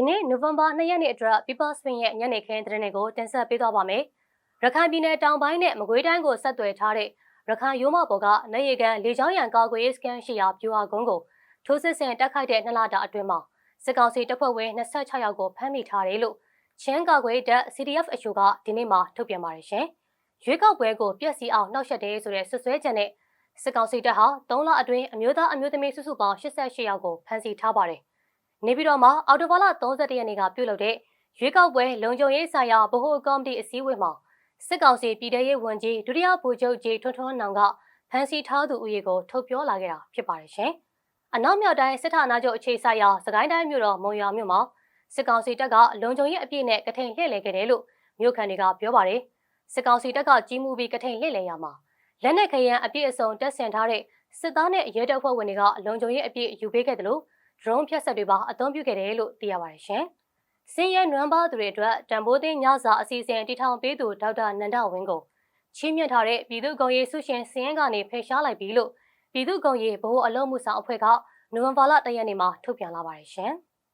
ဒီနေ့နိုဝင်ဘာ2ရက်နေ့အတွက် People Spin ရဲ့ညနေခင်းသတင်းတွေကိုတင်ဆက်ပေးသွားပါမယ်။ရခိုင်ပြည်နယ်တောင်ပိုင်းနဲ့မကွေးတိုင်းကိုဆက်သွယ်ထားတဲ့ရခိုင်ရိုးမပေါ်ကနေရီကန်လေကြောင်းရန်ကာကွယ်ရေးစကန်ရှိရာပြူဟာကုန်းကိုထိုးစစ်ဆင်တက်ခိုက်တဲ့နှစ်လတာအတွင်းမှာစစ်ကောင်စီတပ်ဖွဲ့ဝင်26ယောက်ကိုဖမ်းမိထားတယ်လို့ချင်းကာကွယ်တပ် CDF အချို့ကဒီနေ့မှထုတ်ပြန်ပါတယ်ရှင်။ရွေးကောက်ပွဲကိုပြက်စီအောင်နှောက်ယှက်တယ်ဆိုတဲ့ဆွဆွဲချက်နဲ့စစ်ကောင်စီတပ်ဟာ3လအတွင်းအမျိုးသားအမျိုးသမီးစုစုပေါင်း88ယောက်ကိုဖမ်းဆီးထားပါတယ်။ နေပြည်တော်မှာအော်တိုဘာလ31ရက်နေ့ကပြုလုပ်တဲ့ရွေးကောက်ပွဲလုံခြုံရေးဆိုင်ရာဗဟိုကော်မတီအစည်းအဝေးမှာစစ်ကောင်စီပြည်ထရေးဝန်ကြီးဒုတိယဗိုလ်ချုပ်ကြီးထွန်းထွန်းနောင်ကဖမ်းဆီးထားသူဦးရေကိုထုတ်ပြောလာခဲ့တာဖြစ်ပါတယ်ရှင်။အနောက်မြောက်တိုင်းစစ်ဌာနချုပ်အခြေစိုက်ရာစကိုင်းတိုင်းမြို့တော်မုံရွာမြို့မှာစစ်ကောင်စီတပ်ကလုံခြုံရေးအပြည့်နဲ့ကထိန်လှည့်လည်ခဲ့တယ်လို့မြို့ခံတွေကပြောပါတယ်။စစ်ကောင်စီတပ်ကကြီးမှုပြီးကထိန်လှည့်လည်ရမှာလက်နက်ခရမ်းအပြည့်အစုံတပ်ဆင်ထားတဲ့စစ်သားနဲ့ရဲတပ်ဖွဲ့ဝင်တွေကလုံခြုံရေးအပြည့်ယူပေးခဲ့တယ်လို့ drone ဖြတ်ဆက်တွေပါအသုံးပြုခဲ့တယ်လို့သိရပါတယ်ရှင်။စင်းရဲနွမ်းပါသူတွေအတွက်တံပိုးသိညစာအစီအစဉ်တည်ထောင်ပေးသူဒေါက်တာနန္ဒဝင်းကိုချီးမြှင့်ထားတဲ့ပြည်သူ့ဂုဏ်ရေးဆုရှင်စင်းရဲကနေဖယ်ရှားလိုက်ပြီလို့ပြည်သူ့ဂုဏ်ရေးဗဟိုအလုံးမှုဆောင်အဖွဲ့ကနိုဝင်ဘာလ၁ရက်နေ့မှာထုတ်ပြန်လာပါတယ်ရှင်။